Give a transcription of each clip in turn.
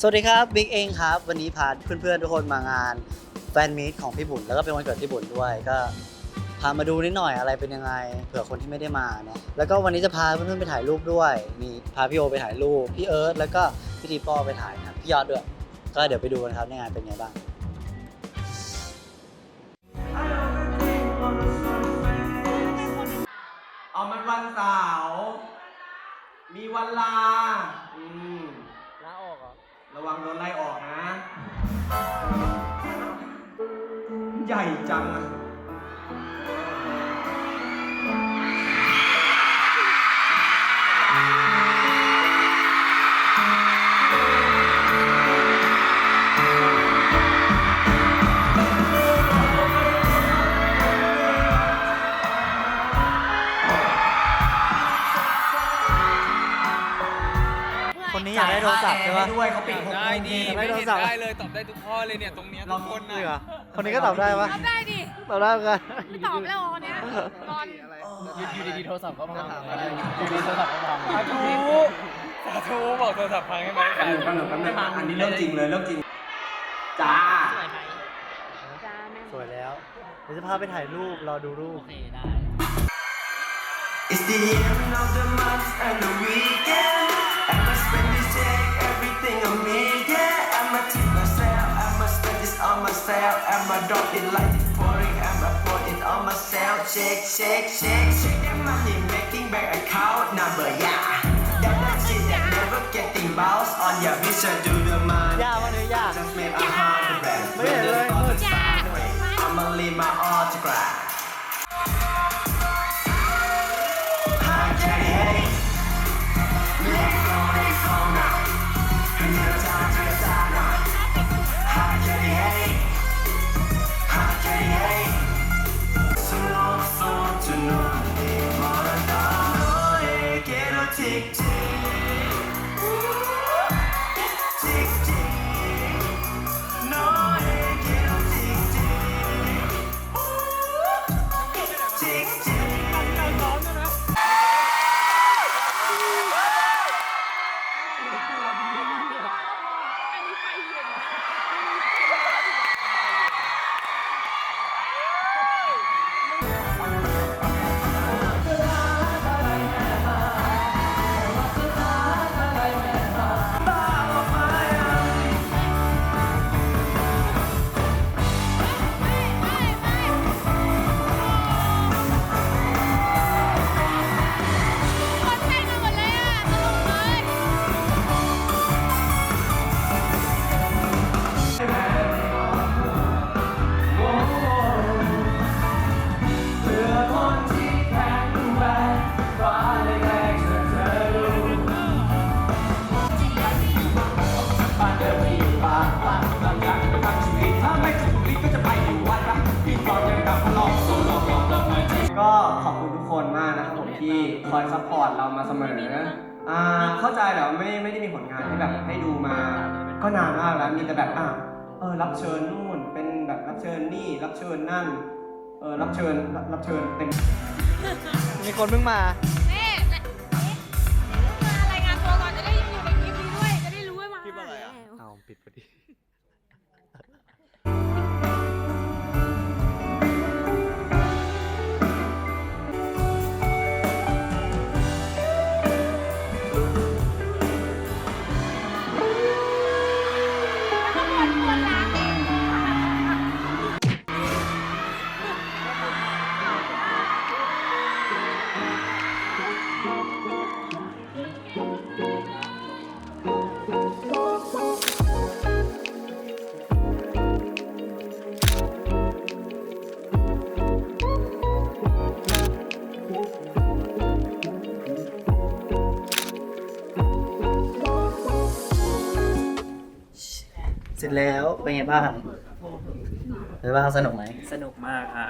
สวัสดีครับบิ๊กเองครับ วันนี้พาเพื่อนๆทุกคนมางานแฟนมีตของพี่บุญแล้วก็เป็นวันเกิดพี่บุญด้วยก็พามาดูนิดหน่อยอะไรเป็นยังไง เผื่อคนที่ไม่ได้มาเนาะแล้วก็วันนี้จะพาเพื่อนๆไปถ่ายรูปด้วย มีพาพี่โอไปถ่ายรูปพี่เอิร์ธแล้วก็พี่ทีป้อไปถ่ายนะครับพี่ยอดด้วย ก็เดี๋ยวไปดูกันครับในงานเป็นไงบ้างเอามันวันเสาร์มีวันลา อืม ลาออกเหรอ ระวังโดนไล่ออกนะ ใหญ่จังอะ คนนี้อยากได้โทรศัพท์ใช่ปะให้ด้วยเขาปิดหกโมได้งดีเย็นไม่โทรเห็นศัพท์ได้เลยตอบได้ทุกข้อเลยเนี่ยตรงเนี้ยทุกคนจริงเหรอนะคนนี้ก็ตอบได้ปะตอบได้ดิ ตอบได้เหมือนกันไม่ตอบแล้ววันเนี้ยตอน อยู่ดีๆโทรศัพท์ก็พังอยู่ดีๆโทรศัพท์ก็พังสาธุสาธุบอกโทรศัพท์พังใช่ไหมแป๊บนึงแป๊บนึงแป๊บนึงอันนี้เรื่องจริงเลยเรื่องจริงจ้าจ้าแม่สวยแล้ว เดี๋ยวจะพาไปถ่ายรูป รอดูรูป It's the end of the month and the weekend. I'ma drop it like it's pouring, I'ma pour it on myself. Shake, shake, shake, shake that money making bank account number. Yeah, Take. ก็ขอบคุณทุกคนมากนะครับผมที่คอยซัพพอร์ตเรามาเสมออ่าเข้าใจแหละว่าไม่ไม่ได้มีผลงานที่แบบให้ดูมา ก็นานมากแล้วมีแต่แบบอะเออรับเชิญนู่นเป็นแบบรับเชิญนี่รับเชิญนั่นเออรับเชิญรับรับเชิญเต็มมีคนเพิ่งมาเน่เน่มารายงานตัวก่อนจะได้อยู่ในคลิปนี้ด้วยจะได้รู้ว่ามา คลิปอะไรอะ เอาปิดพอดี เสร็จแล้วเป็นไงบ้างเป็นไงบ้างสนุกไหมสนุกมากฮะ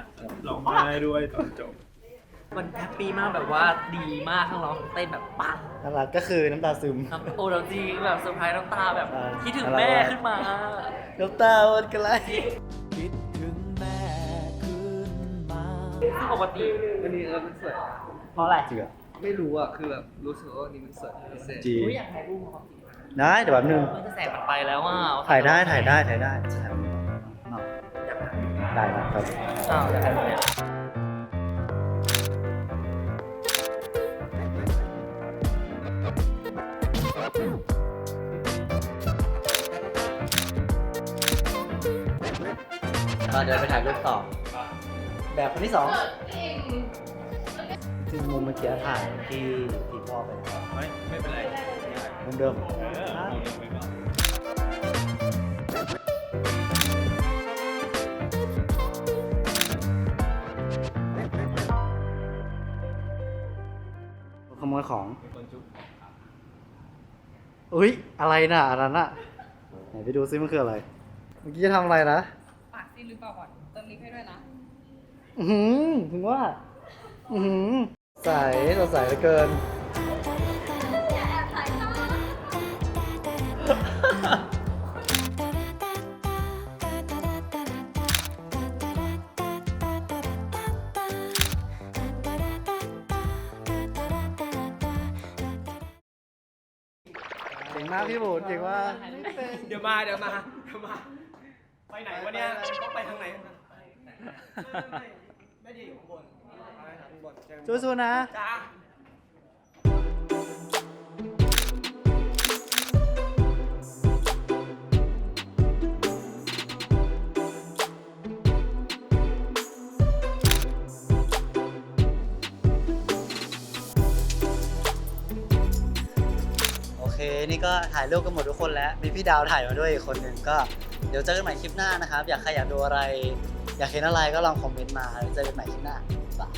ร้องไห้ด้วยตอนจบ มันแฮปปี้มากแบบว่าดีมากทั้งร้องทั้งเต้นแบบปังน่ารักก็คือน้ำตาซึม น้ำโอ้เราจริงแบบเซอร์ไพรส์น้ำตาแบบเออคิดถึงอะไรแม่วะ ขึ้นมา น้ำตาวันกันไรคิดถึงแม่คืนมา ซึ่งปกติวันนี้เออมันสวยเพราะอะไร เจือ ไม่รู้อะคือแบบรู้สึกว่าวันนี้มันสวยพิเศษจีอุ๊ยอยากถ่ายรูปของเขาจริงได้เดี๋ยวแป๊บนึงมันจะแสงมันไปแล้วอะถ่ายได้ถ่ายได้ถ่ายได้ถ่ายได้ครับอ้าวจะถ่ายทำไมอะก็เดี๋ยวไปถ่ายรูปต่อแบบคนที่สอง จริงมุมเมื่อกี้ถ่ายที่ที่พ่อไปไม่ไม่เป็นไรมุมเดิมเออเอาเดินไปก่อนขโมยของอุ้ยอะไรน่ะอันนั้นน่ะไหนไปดูซิมันคืออะไร เมื่อกี้จะทำอะไรนะปากซีหรือเปล่าก่อนเติมลิปให้ด้วยนะ อือหือถึงว่า อือหือ ใสสดใสเหลือเกิน อย่าแอบถ่ายค่ะเก่งมากพี่บุญเก่งมากเดี๋ยวมาเดี๋ยวมาเดี๋ยวมา ไปไหนวะเนี่ยต้องไปทางไหน สู้ๆนะ จ้าโอเค นี่ก็ถ่ายรูปกันหมดทุกคนแล้ว มีพี่ดาวถ่ายมาด้วยอีกคนหนึ่งก็ เดี๋ยวเจอกันใหม่คลิปหน้านะครับ อยากใครอยากดูอะไร อยากเห็นอะไรก็ลองคอมเมนต์มาแล้วเจอกันใหม่คลิปหน้าบาย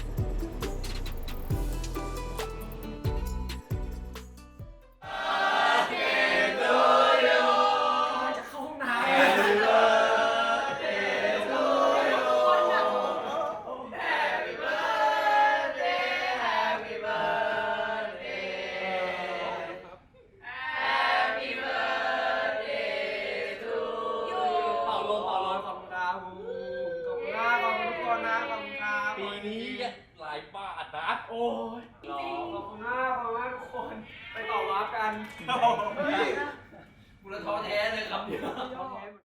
ครับขอบคุณครัขอบคุณทุกคนนะขอบคุณครับปีนี้หลายบาทนะ โอ้ยขอบคุณมากขอบคุณมากทุกคน ไปต่อวาร์กันพี่บุรท้อแท้เลยครับเนี่ย